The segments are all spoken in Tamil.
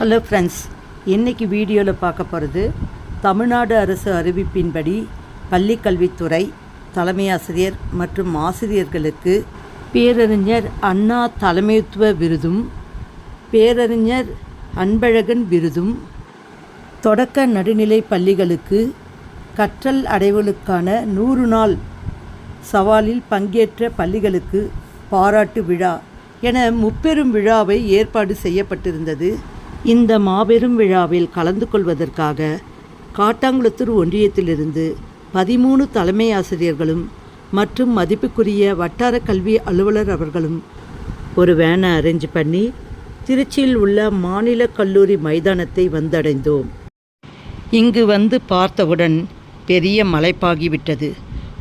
ஹலோ ஃப்ரெண்ட்ஸ் இன்றைக்கி வீடியோவில் பார்க்க போகிறது தமிழ்நாடு அரசு அறிவிப்பின்படி பள்ளிக்கல்வித்துறை தலைமை ஆசிரியர் மற்றும் ஆசிரியர்களுக்கு பேரறிஞர் அண்ணா தலைமைத்துவ விருதும் பேரறிஞர் அன்பழகன் விருதும் தொடக்க நடுநிலை பள்ளிகளுக்கு கற்றல் அடைவலுக்கான நூறு நாள் சவாலில் பங்கேற்ற பள்ளிகளுக்கு பாராட்டு விழா என முப்பெரும் விழாவை ஏற்பாடு செய்யப்பட்டிருந்தது. இந்த மாபெரும் விழாவில் கலந்து கொள்வதற்காக காட்டாங்குளத்தூர் ஒன்றியத்திலிருந்து பதிமூணு தலைமை ஆசிரியர்களும் மற்றும் மதிப்புக்குரிய வட்டார கல்வி அலுவலர் அவர்களும் ஒரு வேனை அரேஞ்ச் பண்ணி திருச்சியில் உள்ள மாநில கல்லூரி மைதானத்தை வந்தடைந்தோம். இங்கு வந்து பார்த்தவுடன் பெரிய மலைப்பாகிவிட்டது.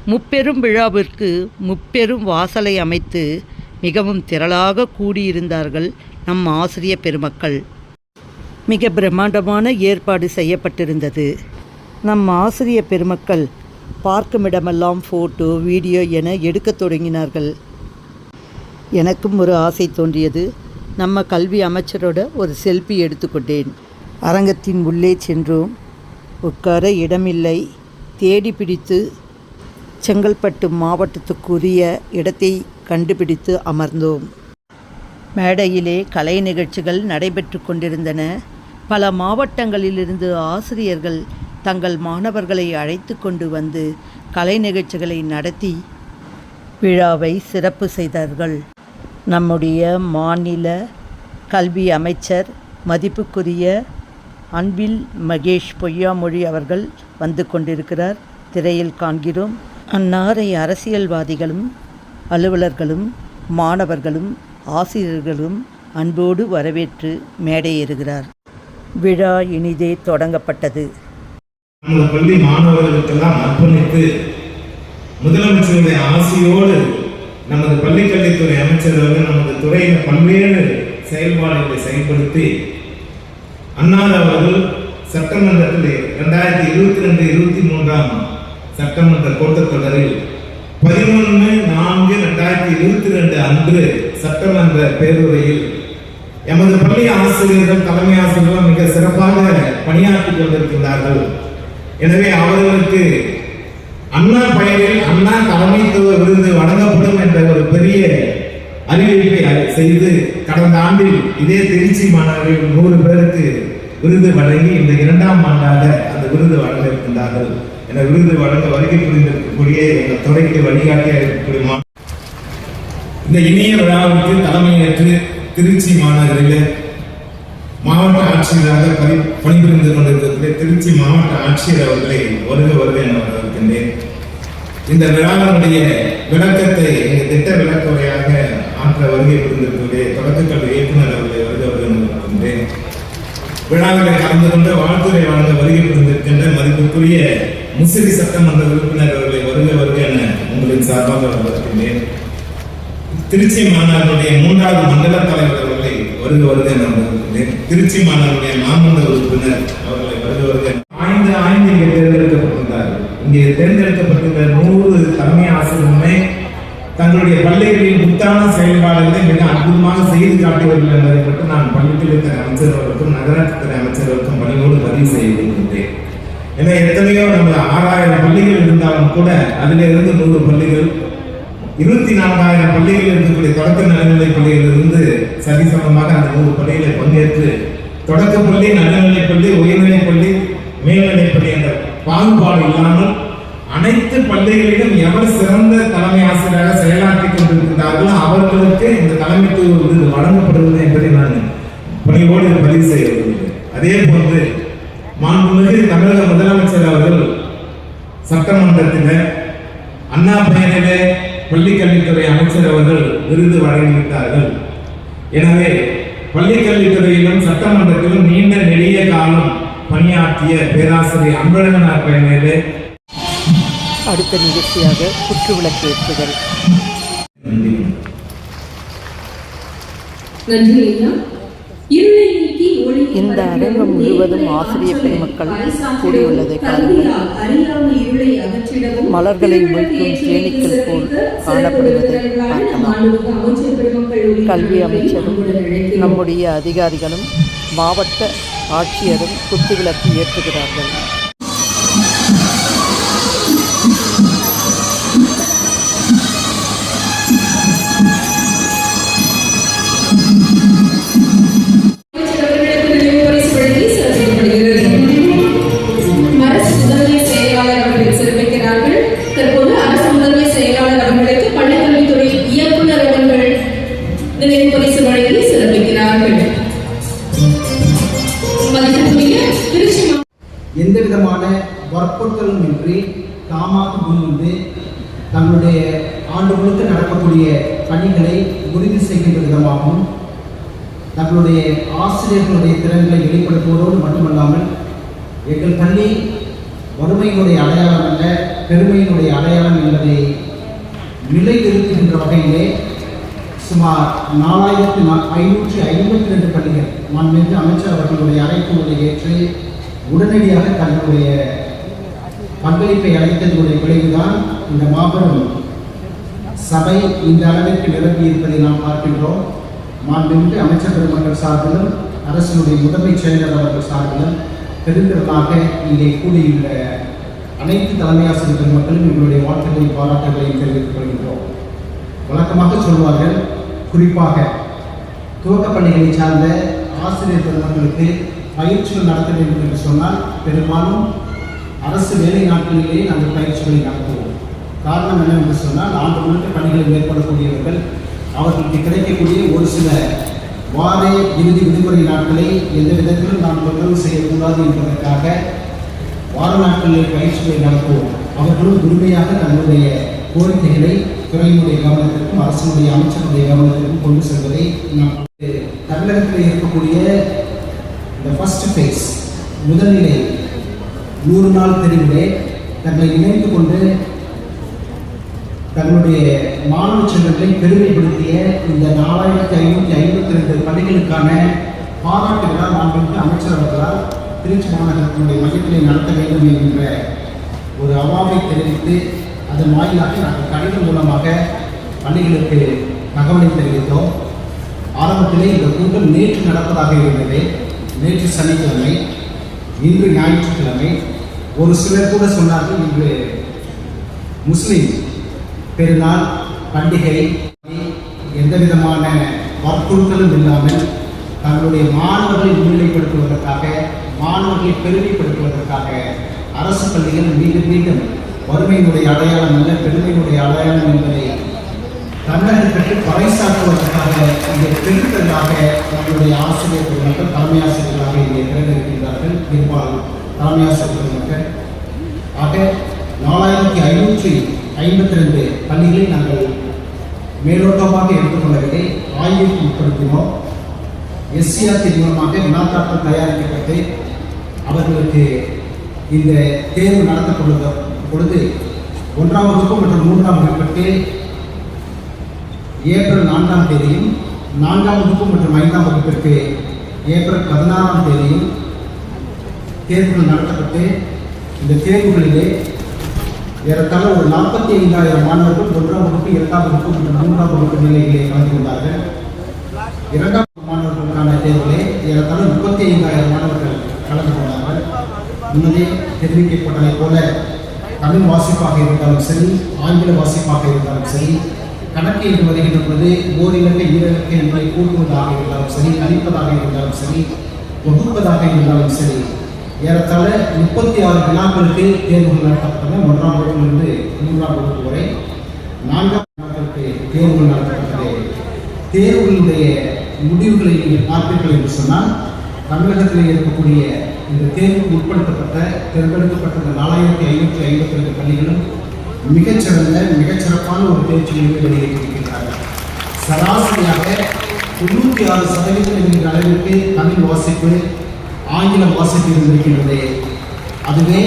முப்பெரும் விழாவிற்கு முப்பெரும் வாசலை அமைத்து மிகவும் திரளாக கூடியிருந்தார்கள் நம் ஆசிரிய பெருமக்கள். மிக பிரம்மாண்டமான ஏற்பாடு செய்யப்பட்டிருந்தது. நம் ஆசிரிய பெருமக்கள் பார்க்குமிடமெல்லாம் ஃபோட்டோ வீடியோ என எடுக்கத் தொடங்கினார்கள். எனக்கும் ஒரு ஆசை தோன்றியது. நம்ம கல்வி அமைச்சரோட ஒரு செல்ஃபி எடுத்துக்கொண்டேன் அரங்கத்தின் உள்ளே சென்றோம். உட்கார இடமில்லை. தேடி பிடித்து செங்கல்பட்டு மாவட்டத்துக்குரிய இடத்தை கண்டுபிடித்து அமர்ந்தோம். மேடையிலே கலை நிகழ்ச்சிகள் நடைபெற்று கொண்டிருந்தன. பல மாவட்டங்களிலிருந்து ஆசிரியர்கள் தங்கள் மாணவர்களை அழைத்து கொண்டு வந்து கலை நிகழ்ச்சிகளை நடத்தி விழாவை சிறப்பு செய்தார்கள். நம்முடைய மாநில கல்வி அமைச்சர் மதிப்புக்குரிய அன்பில் மகேஷ் பொய்யாமொழி அவர்கள் வந்து கொண்டிருக்கிறார். திரையில் காண்கிறோம் அன்னாரை அரசியல்வாதிகளும் அலுவலர்களும் மாணவர்களும் ஆசிரியர்களும் அன்போடு வரவேற்று மேடையேறுகிறார். விழா இனிதே தொடங்கப்பட்டது. நமது பள்ளி மாணவர்களுக்கெல்லாம் அர்ப்பணித்து முதலமைச்சருடைய ஆசையோடு நமது பள்ளிக்கல்வித்துறை அமைச்சர் அவர்கள் நமது துறையின் பல்வேறு செயல்பாடுகளை செயல்படுத்தி அன்னார் அவர்கள் சட்டமன்றத்தில் இரண்டாயிரத்தி இருபத்தி ரெண்டு இருபத்தி மூன்றாம் சட்டமன்ற கூட்டத்தொடரில் பதினொன்று நான்கு ரெண்டாயிரத்தி இருபத்தி ரெண்டு அன்று சட்டமன்ற பேருரையில் எமது பள்ளி ஆசிரியர்கள் தலைமை ஆசிரியர்கள் மிக சிறப்பாக பணியாற்றி கொண்டிருக்கின்றார்கள். எனவே அவர்களுக்கு அண்ணா பெயரில் அண்ணா தலைமைத்துவ விருது வழங்கப்படும் என்ற ஒரு பெரிய அறிவிப்பை செய்து கடந்த ஆண்டில் இதே திருச்சி மாணவர்கள் நூறு பேருக்கு விருது வழங்கி இந்த இரண்டாம் ஆண்டாக அந்த விருது வழங்க இருக்கின்றார்கள் என விருது வழங்க வருகை புரிந்திருக்கக்கூடிய எங்கள் துறைக்கு வழிகாட்டியாக இருக்கக்கூடிய இந்த இனிய விழாவுக்கு தலைமையேற்று திருச்சி மாநகரில் மாவட்ட ஆட்சியராக பணி பணிபுரிந்து கொண்டிருக்கக்கூடிய திருச்சி மாவட்ட ஆட்சியர் அவர்களை வருக வருக என வரவேற்கின்றேன். இந்த விழாவினுடைய விளக்கத்தை எங்க திட்ட விளக்க உரையாக ஆற்ற வருகை புரிந்திருக்கக்கூடிய தொடக்கக்கல்வி இயக்குநர் அவர்களை வருக வருக என வரவேற்கின்றேன். விழாவிலே கலந்து கொண்டு வாழ்த்துறை வழங்க வருகை புரிந்திருக்கின்ற மதிப்புக்குரிய முசிறி சட்டமன்ற உறுப்பினர் அவர்களை வருக வருக என உங்களின் சார்பாக வரவேற்கின்றேன். திருச்சி மாநாடுடைய மூன்றாவது மண்டல தலைவர் அவர்களை வருக வருக நான் வருகிறேன் திருச்சி மாநாடுடைய மாமன்ற உறுப்பினர் அவர்களை வருக வருக ஆய்ந்து ஆய்ந்து இங்கே தேர்ந்தெடுக்கப்பட்டிருந்தார். இங்கே தேர்ந்தெடுக்கப்பட்டிருந்த நூறு தலைமை ஆசிரியருமே தங்களுடைய பள்ளிகளின் முத்தான செயல்பாடுகளை மிக அற்புதமாக செய்து காட்டுவார்கள் என்பதை மட்டும் நான் பள்ளித்துறை அமைச்சர்களுக்கும் நகராட்சித்துறை அமைச்சர்களுக்கும் பணியோடு பதிவு செய்து கொள்கின்றேன் ஏன்னா எத்தனையோ நம்ம ஆறாயிரம் பள்ளிகள் இருந்தாலும் கூட அதிலிருந்து நூறு பள்ளிகள் இருபத்தி நான்காயிரம் பள்ளிகளில் இருக்கக்கூடிய தொடக்க நடுநிலை பள்ளிகளிலிருந்து சரிசமமாக அந்த நூறு பள்ளிகளை பங்கேற்று தொடக்க பள்ளி நடுநிலை பள்ளி உயர்நிலை பள்ளி மேல்நிலை பள்ளி என்ற பாகுபாடு இல்லாமல் அனைத்து பள்ளிகளிலும் எவர் சிறந்த தலைமை ஆசிரியராக செயலாற்றி கொண்டிருக்கிறார்களோ அவர்களுக்கு இந்த தலைமைத்துவ விருது வழங்கப்படுவது என்பதை நான் பணியோடு பதிவு செய்ய அதே போன்று மாண்புமிகு தமிழக முதலமைச்சர் அவர்கள் சட்டமன்றத்தில் அண்ணா பெயரிலே அமைச்சர் அவர்கள் விருது வழங்கிவிட்டார்கள். எனவே பள்ளிக்கல்வித்துறையிலும் சட்டமன்றத்திலும் நீண்ட நெடிய காலம் பணியாற்றிய பேராசிரியர் அன்பழகனார் பெயரிலே அடுத்த நிகழ்ச்சியாக குற்றுவிளக்கு ஏற்றுதல். நன்றி ஐயா இந்த அரங்கம் முழுவதும் ஆசிரியர் பெருமக்கள் கூடியுள்ளதை பாருங்கள். மலர்களை மொய்க்கும் தேனீக்கள் போல் காணப்படுவதை பார்க்கலாம். கல்வி அமைச்சரும் நம்முடைய அதிகாரிகளும் மாவட்ட ஆட்சியரும் குத்துவிளக்கு ஏற்றுகிறார்கள். பணிகளை உறுதி செய்கின்ற விதமாகவும் தங்களுடைய ஆசிரியர்களுடைய திறன்களை வெளிப்படுத்துவதோடு மட்டுமல்லாமல் எங்கள் பள்ளி வறுமையினுடைய அடையாளம் அல்ல பெருமையினுடைய அடையாளம் என்பதை நிலைநிறுத்துகின்ற வகையிலே சுமார் நாலாயிரத்தி நா ஐநூற்றி ஐம்பத்தி ரெண்டு பள்ளிகள் மாண்புமிகு அமைச்சர் அவர்களுடைய அழைப்புகளை ஏற்று உடனடியாக தங்களுடைய பங்களிப்பை அளித்ததனுடைய விளைவுதான் இந்த மாபெரும் சபை இந்த அளவிற்கு நிரம்பி இருப்பதை நாம் பார்க்கின்றோம். மாண்புமிகு அமைச்சர் பெருமக்கள் சார்பிலும் அரசினுடைய முதன்மை செயலர் அவர்கள் சார்பிலும் பெருந்திரளாக இங்கே கூடியுள்ள அனைத்து தலைமை ஆசிரியர் பெருமக்களும் எங்களுடைய வாழ்த்துக்களையும் பாராட்டுகளையும் தெரிவித்துக் கொள்கின்றோம். வழக்கமாக சொல்வார்கள் குறிப்பாக துவக்கப் பள்ளிகளை சார்ந்த ஆசிரியர் பெருமக்களுக்கு பயிற்சிகள் நடத்த வேண்டும் என்று சொன்னால் பெரும்பாலும் அரசு வேலை நாட்களிலேயே நாங்கள் பயிற்சிகளை நடத்துவோம். காரணம் என்னவென்று சொன்னால் ஆண்டு முழுக்க பணிகளை மேற்கொள்ளக்கூடியவர்கள் அவர்களுக்கு கிடைக்கக்கூடிய ஒரு சில வார இறுதி விடுமுறை நாட்களை எந்த விதத்திலும் நாம் தொந்தரவு செய்யக்கூடாது என்பதற்காக வார நாட்களில் பயிற்சிகளை நடத்துவோம். அவர்களும் உரிமையாக தங்களுடைய கோரிக்கைகளை துறையினுடைய கவனத்திற்கும் அரசினுடைய அமைச்சருடைய கவனத்திற்கும் கொண்டு செல்வதை நாம் தமிழகத்தில் இருக்கக்கூடிய இந்த ஃபர்ஸ்ட் ஃபேஸ் முதல்நிலை நூறு நாள் தெரிவிலே தங்களை இணைந்து கொண்டு தன்னுடைய மாணவ செல்வங்களை பெருமைப்படுத்திய இந்த நாலாயிரத்தி ஐநூற்றி ஐம்பத்தி ரெண்டு பள்ளிகளுக்கான பாராட்டு விழா மாண்புமிகு அமைச்சர் அவர்களால் திருச்சி மாநகரத்தினுடைய மையத்திலே நடத்த வேண்டும் என்கின்ற ஒரு அவாவை தெரிவித்து அதன் வாயிலாக நாங்கள் கடிதம் மூலமாக பள்ளிகளுக்கு தகவலை தெரிவித்தோம். ஆரம்பத்திலே இந்த கூட்டம் நேற்று நடப்பதாக இருந்தது. நேற்று சனிக்கிழமை இன்று ஞாயிற்றுக்கிழமை. ஒரு சிலர் கூட சொன்னார்கள் இன்று முஸ்லீம் பெருநாள் பண்டிகை எந்த விதமான வற்புறுத்தலும் இல்லாமல் தங்களுடைய மாணவர்களை முன்னிலைப்படுத்துவதற்காக மாணவர்களை பெருமைப்படுத்துவதற்காக அரசு பள்ளிகள் மீண்டும் மீண்டும் வறுமையினுடைய அடையாளம் அல்ல பெருமையினுடைய அடையாளம் என்பதை தமிழகத்திற்கு பறைசாற்றுவதற்காக இங்கே பெருத்ததாக நம்முடைய ஆசிரியர்கள் மக்கள் தலைமை ஆசிரியர்களாக இங்கே திறந்திருக்கின்றார்கள் பெரும்பாலும் தலைமை ஆசிரியர்கள் மக்கள் ஆக நாலாயிரத்தி ஐநூற்றி ஐம்பத்தி ரெண்டு பள்ளிகளை நாங்கள் மேலோட்டமாக எடுத்துக்கொள்ளவில்லை. ஆய்வுக்கு உட்படுத்தினோம். எஸ்சிஆர்டி மூலமாக வினாத்தாக்கம் தயாரிக்கப்பட்டு அவர்களுக்கு இந்த தேர்வு நடத்தப்படுவத பொழுது ஒன்றாம் வகுப்பு மற்றும் மூன்றாம் வகுப்பிற்கு ஏப்ரல் நான்காம் தேதியும் நான்காம் வகுப்பு மற்றும் ஐந்தாம் வகுப்பிற்கு ஏப்ரல் பதினாறாம் தேதியும் தேர்வுகள் நடத்தப்பட்டு இந்த தேர்வுகளிலே ஏறத்தாழ ஒரு நாற்பத்தி ஐந்தாயிரம் மாணவர்கள் ஒன்றாம் வகுப்பு இரண்டாம் வகுப்பு மற்றும் மூன்றாம் வகுப்பு நிலையிலே கலந்து கொண்டார்கள். இரண்டாம் வகுப்பு மாணவர்களுக்கான தேர்விலே ஏறத்தாழ முப்பத்தி ஐந்தாயிரம் மாணவர்கள் கலந்து கொண்டார்கள். முன்னதே தெரிவிக்கப்பட்டதைப் போல தமிழ் வாசிப்பாக இருந்தாலும் சரி ஆங்கில வாசிப்பாக இருந்தாலும் சரி கணக்கு என்று வருகின்றது ஓரிலக்க ஈரலக்க என்பதை கூட்டுவதாக இருந்தாலும் சரி அளிப்பதாக இருந்தாலும் சரி வகுப்பதாக இருந்தாலும் சரி ஏறத்தாழ முப்பத்தி ஆறு வினாக்களுக்கு தேர்வுகள் நடத்தப்பட்டன. ஒன்றாம் வகுப்பிலிருந்து மூன்றாம் வகுப்பு வரை நான்காம் வினாக்களுக்கு தேர்வுகள் நடத்தப்பட்டது. தேர்வுகளுடைய முடிவுகளை நீங்கள் பார்ப்பீர்கள் என்று சொன்னால் தமிழகத்தில் இருக்கக்கூடிய இந்த தேர்வுக்கு உட்படுத்தப்பட்ட தேர்ந்தெடுக்கப்பட்ட இந்த நாலாயிரத்தி ஐநூற்றி ஐம்பத்தி ரெண்டு பள்ளிகளும் மிகச்சிறந்த மிகச்சிறப்பான ஒரு தேர்ச்சியை வெளியிட்டிருக்கின்றார்கள். சராசரியாக தொண்ணூற்றி ஆறு சதவீதம் என்கிற அளவிற்கு தமிழ் வாசிப்பு ஆங்கிலம் வாசிப்பு இருந்திருக்கின்றது அதுவே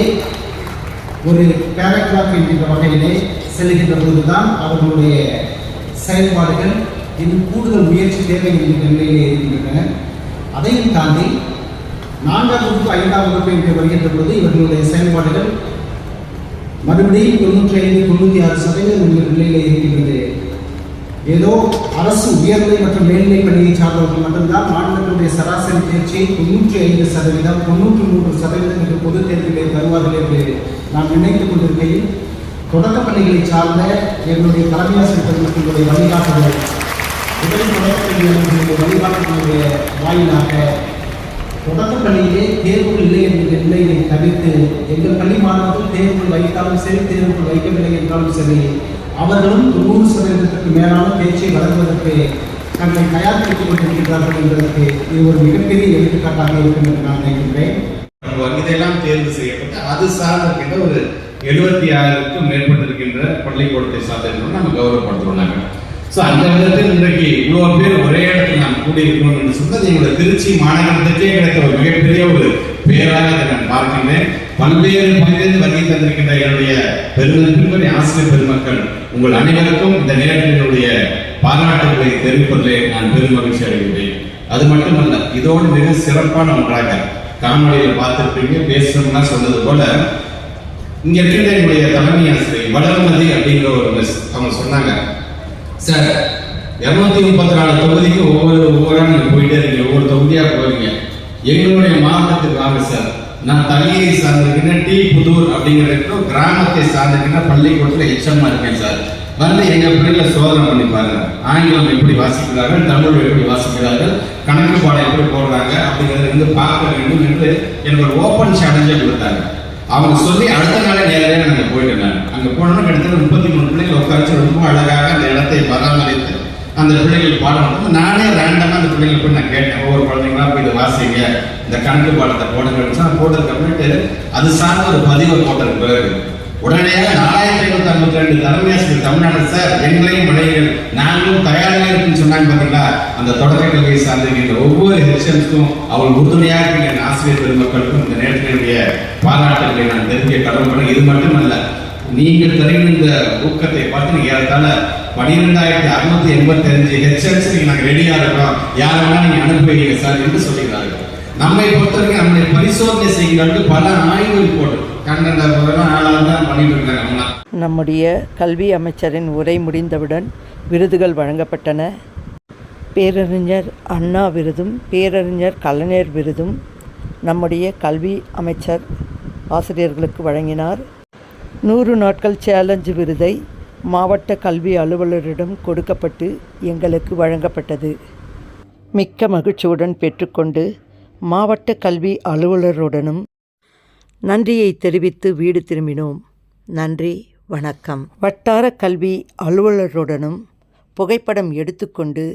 ஒரு பேராகிராஃப் என்கின்ற வகையிலே செல்கின்ற போதுதான் அவர்களுடைய செயல்பாடுகள் இன்னும் கூடுதல் முயற்சி தேவை என்கின்ற நிலையிலே இருக்கின்றன. அதையும் தாண்டி நான்காம் வகுப்பு ஐந்தாம் வகுப்பு என்று வருகின்ற போது இவர்களுடைய செயல்பாடுகள் மறுபடியும் தொண்ணூற்றி ஐந்து தொண்ணூற்றி ஆறு சதவீதம் என்கிற நிலையில் இருக்கின்றது. ஏதோ அரசு உயர்நிலை மற்றும் மேல்நிலை பள்ளியை சார்ந்தவர்கள் மட்டும்தான் மாநிலத்தினுடைய சராசரி தேர்ச்சியை தொண்ணூற்றி ஐந்து சதவீதம் தொண்ணூற்றி மூன்று சதவீதம் என்று பொதுத் தேர்விலே தருவார்கள் என்று நாம் நினைத்துக் கொண்டிருக்கையில் தொடக்க பள்ளிகளை சார்ந்த எங்களுடைய தலைமை ஆசிரியர் உங்களுடைய வழிகாட்டுதல் உதவி தொடக்கப் வழிகாட்டுதலுடைய வாயிலாக தொடக்க பள்ளியிலே தேர்வுகள் இல்லை என்கிற நிலையை தவிர்த்து எங்கள் பள்ளி மாணவர்கள் தேர்வுகள் வைத்தாலும் சரி தேர்வுகள் வைக்கவில்லை என்றாலும் சரி அவர்களும் நூறு சதவீதத்திற்கு மேலான பேச்சை வழங்குவதற்கு தங்களை தயார்படுத்திக் கொண்டிருக்கிறார்கள் என்பதற்கு இது ஒரு மிகப்பெரிய எடுத்துக்காட்டாக இருக்கும் என்று நான் நினைக்கின்றேன். இதெல்லாம் தேர்வு செய்யப்பட்டு அது சார்ந்திருக்கின்ற ஒரு எழுபத்தி ஆறுக்கும் மேற்பட்டிருக்கின்ற பள்ளிக்கூடத்தை சார்ந்திருக்கிறோம் நம்ம கௌரவப்படுத்துறோம் நாங்கள் ஸோ அந்த விதத்தில் இன்றைக்கு இவ்வளோ பேர் ஒரே இடத்தில் நாம் கூடியிருக்கிறோம் என்று சொன்னது எங்களுடைய திருச்சி மாநகரத்துக்கே கிடைத்த ஒரு மிகப்பெரிய ஒரு பேராக நான் பார்க்கின்றேன். பல்வேறு பகுதியில் வருகை தந்திருக்கின்ற என்னுடைய பெருமக்கள் ஆசிரியர் பெருமக்கள் உங்கள் அனைவருக்கும் இந்த நேரத்தினுடைய பாராட்டுகளை தெரிவிப்பதிலே நான் பெரும் மகிழ்ச்சி அடைகின்றேன். அது மட்டுமல்ல இதோடு மிக சிறப்பான ஒன்றாக காணொலியில் பார்த்திருப்பீங்க. பேசணும்னா சொன்னது போல இங்க இருக்கின்ற என்னுடைய தலைமை ஆசிரியர் வளர்மதி அப்படிங்கிற ஒரு மிஸ் அவங்க சொன்னாங்க சார் இருநூத்தி முப்பத்தி நாலு தொகுதிக்கு ஒவ்வொரு ஒவ்வொரு போயிட்டே இருக்கீங்க ஒவ்வொரு தொகுதியா போறீங்க. எங்களுடைய மாவட்டத்துக்காக சார். நான் தனியை சார்ந்திருக்கிற டி புதூர் அப்படிங்கிறதுக்கும் கிராமத்தை சார்ந்திருக்கிற பள்ளிக்கூடத்தில் எச்சமா இருக்கேன் சார். வந்து எங்க பிள்ளைகளை சோதனை பண்ணி பாருங்க. ஆங்கிலம் எப்படி வாசிக்கிறார்கள் தமிழ் எப்படி வாசிக்கிறார்கள் கணக்கு பாடம் எப்படி போடுறாங்க அப்படிங்கறத வந்து பார்க்க வேண்டும் என்று எனக்கு ஒரு ஓப்பன் சேலஞ்சை கொடுத்தாங்க. அவங்க சொல்லி அடுத்த நாளே நேரடியாக நாங்கள் போயிட்டேன் நான் அங்கே போனோம்னா கிட்டத்தட்ட முப்பத்தி மூணு பிள்ளைகள் உட்காந்து ரொம்ப அழகாக அந்த இடத்தை பராமரித்து அந்த பிள்ளைங்களுக்கு பாடம் நடத்தும். நானே ரேண்டமாக அந்த பிள்ளைங்களை போய் நான் கேட்டேன். ஒவ்வொரு குழந்தைங்களா? போய் இதை வாசிங்க. இந்த கணக்கு பாடத்தை போடுங்கன்னு. நான் போட்டதுக்கு அப்புறமேட்டு அது சார்ந்த ஒரு பதிவை போட்டதுக்கு பிறகு உடனடியாக நாலாயிரத்தி ஐநூத்தி ஐம்பத்தி ரெண்டு தலைமை ஆசிரியர் தமிழ்நாடு சார் எங்களையும் மனைவிகள் நாங்களும் தயாராக இருக்குன்னு சொன்னாங்க பார்த்தீங்களா அந்த தொடக்க கல்வியை சார்ந்திருக்கின்ற ஒவ்வொரு ஹெச்எம்ஸ்க்கும் அவள் உறுதுணையாக இருக்கின்ற ஆசிரியர் பெருமக்களுக்கும் இந்த நேரத்தினுடைய பாராட்டுகளை நான் தெரிவிக்க கடமைப்படும் இது மட்டுமல்ல நீங்கள் தருகிற இந்த ஊக்கத்தை பார்த்து நீங்க ஏறத்தாழ பனிரெண்டாயிரத்தி அறுநூத்தி எண்பத்தி அஞ்சு ஹெச்எல்ஸ் நீங்க நாங்க ரெடியா இருக்கிறோம். யார் வேணா நீங்க அனுப்புவீங்க சார் என்று சொல்லுகிறார்கள் நம்மை பொறுத்தவரைக்கும் நம்மளை பரிசோதனை செய்கிறார்கள் பல ஆய்வுகள் ரிப்போர்ட் கண்டன ஆளாக தான் பண்ணிட்டு இருக்காங்க நம்முடைய கல்வி அமைச்சரின் உரை முடிந்தவுடன் விருதுகள் வழங்கப்பட்டன. பேரறிஞர் அண்ணா விருதும் பேரறிஞர் கலைஞர் விருதும் நம்முடைய கல்வி அமைச்சர் ஆசிரியர்களுக்கு வழங்கினார். நூறு நாட்கள் சேலஞ்சு விருதை மாவட்ட கல்வி அலுவலரிடம் கொடுக்கப்பட்டு எங்களுக்கு வழங்கப்பட்டது. மிக்க மகிழ்ச்சியுடன் பெற்றுக்கொண்டு மாவட்ட கல்வி அலுவலருடனும் நன்றியை தெரிவித்து வீடு திரும்பினோம். நன்றி வணக்கம். வட்டார கல்வி அலுவலருடனும் புகைப்படம் எடுத்துக்கொண்டு